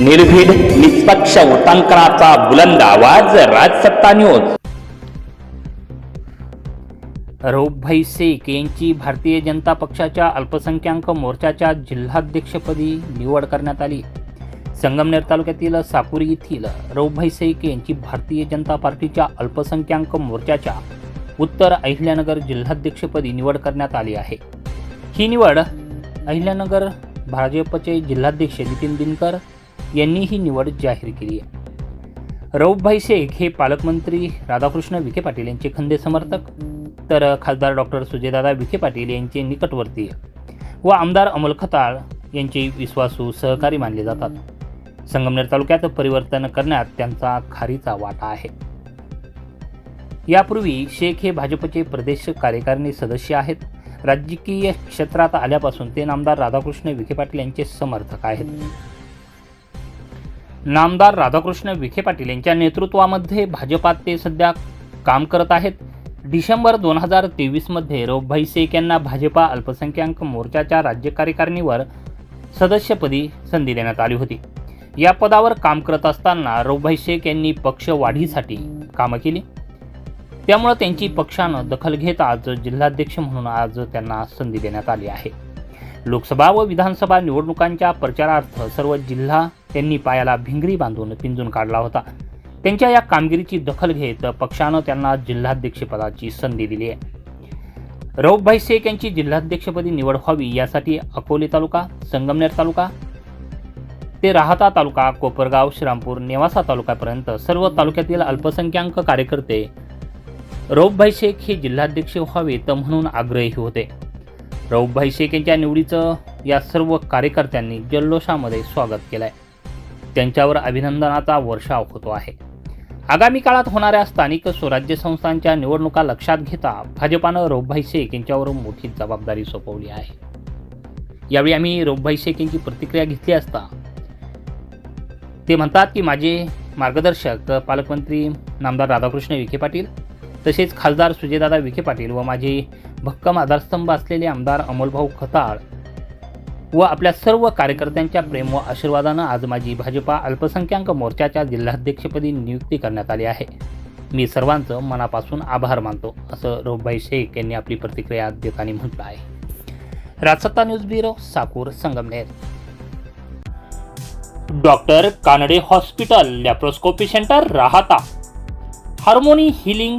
निर्भीड निष्पक्ष उटांकनाचा बुलंद आवाज राजसत्ता न्यूज रौफभाई शेख यांची भारतीय जनता पक्षाच्या अल्पसंख्याक मोर्चाच्या जिल्हाध्यक्षपदी निवड करण्यात आली. संगमनेर तालुक्यातील साकुरी येथील रौफभाई शेख यांची भारतीय जनता पार्टीच्या अल्पसंख्याक मोर्चाच्या उत्तर अहिल्यानगर जिल्हाध्यक्षपदी निवड करण्यात आली आहे. ही निवड अहिल्यानगर भाजपचे जिल्हाध्यक्ष नितीन दिनकर यांनी ही निवड जाहीर केली आहे. रौफभाई शेख हे पालकमंत्री राधाकृष्ण विखे पाटील यांचे खंदे समर्थक तर खासदार डॉक्टर सुजयदादा विखे पाटील यांचे निकटवर्तीय व आमदार अमोल खताळ यांचे विश्वासू सहकारी मानले जातात. संगमनेर तालुक्यात परिवर्तन करण्यात त्यांचा खारीचा वाटा आहे. यापूर्वी शेख हे भाजपचे प्रदेश कार्यकारिणी सदस्य आहेत. राजकीय क्षेत्रात आल्यापासून ते नामदार राधाकृष्ण विखे पाटील यांचे समर्थक आहेत. नामदार राधाकृष्ण विखे पाटील यांच्या नेतृत्वामध्ये भाजपात ते सध्या काम करत आहेत. डिसेंबर दोन हजार तेवीसमध्ये रोभाई शेख यांना भाजपा अल्पसंख्याक मोर्चाच्या राज्य कार्यकारिणीवर सदस्यपदी संधी देण्यात आली होती. या पदावर काम करत असताना रोभाई शेख यांनी पक्ष वाढीसाठी कामं केली. त्यामुळं त्यांची पक्षानं दखल घेत आज जिल्हाध्यक्ष म्हणून आज त्यांना संधी देण्यात आली आहे. लोकसभा व विधानसभा निवडणुकांच्या प्रचारार्थ सर्व जिल्हा त्यांनी पायाला भिंगरी बांधून पिंजून काढला होता. त्यांच्या या कामगिरीची दखल घेत पक्षानं त्यांना जिल्हाध्यक्षपदाची संधी दिली आहे. रौफभाई शेख यांची जिल्हाध्यक्षपदी निवड व्हावी यासाठी अकोले तालुका संगमनेर तालुका ते राहता तालुका कोपरगाव श्रीरामपूर नेवासा तालुक्यापर्यंत सर्व तालुक्यातील अल्पसंख्याक कार्यकर्ते रौफभाई शेख हे जिल्हाध्यक्ष व्हावेत म्हणून आग्रही होते. रौफभाई शेख यांच्या निवडीचं या सर्व कार्यकर्त्यांनी जल्लोषामध्ये स्वागत केलं आहे त्यांच्यावर अभिनंदनाचा वर्षाव होतो आहे. आगामी काळात होणाऱ्या स्थानिक स्वराज्य संस्थांच्या निवडणुका लक्षात घेता भाजपानं रोबभाई शेख यांच्यावर मोठी जबाबदारी सोपवली आहे. यावेळी आम्ही रोबभाई शेख यांची प्रतिक्रिया घेतली असता ते म्हणतात की माझे मार्गदर्शक पालकमंत्री नामदार राधाकृष्ण विखे पाटील तसेच खासदार सुजयदादा विखे पाटील व माझे भक्कम आधारस्तंभ असलेले आमदार अमोलभाऊ खताळ व आपल्या सर्व कार्यकर्त्यांच्या प्रेम व आशीर्वादानं आज माझी भाजपा अल्पसंख्याक मोर्चाच्या जिल्हाध्यक्षपदी नियुक्ती करण्यात आली आहे. मी सर्वांचं मनापासून आभार मानतो असं रोबभाई शेख यांनी आपली प्रतिक्रिया देताना म्हटलं आहे. Rajsatta news bureau Sakur Sangamner. Doctor Kanade hospital laparoscopy centre Rahata. Harmony healing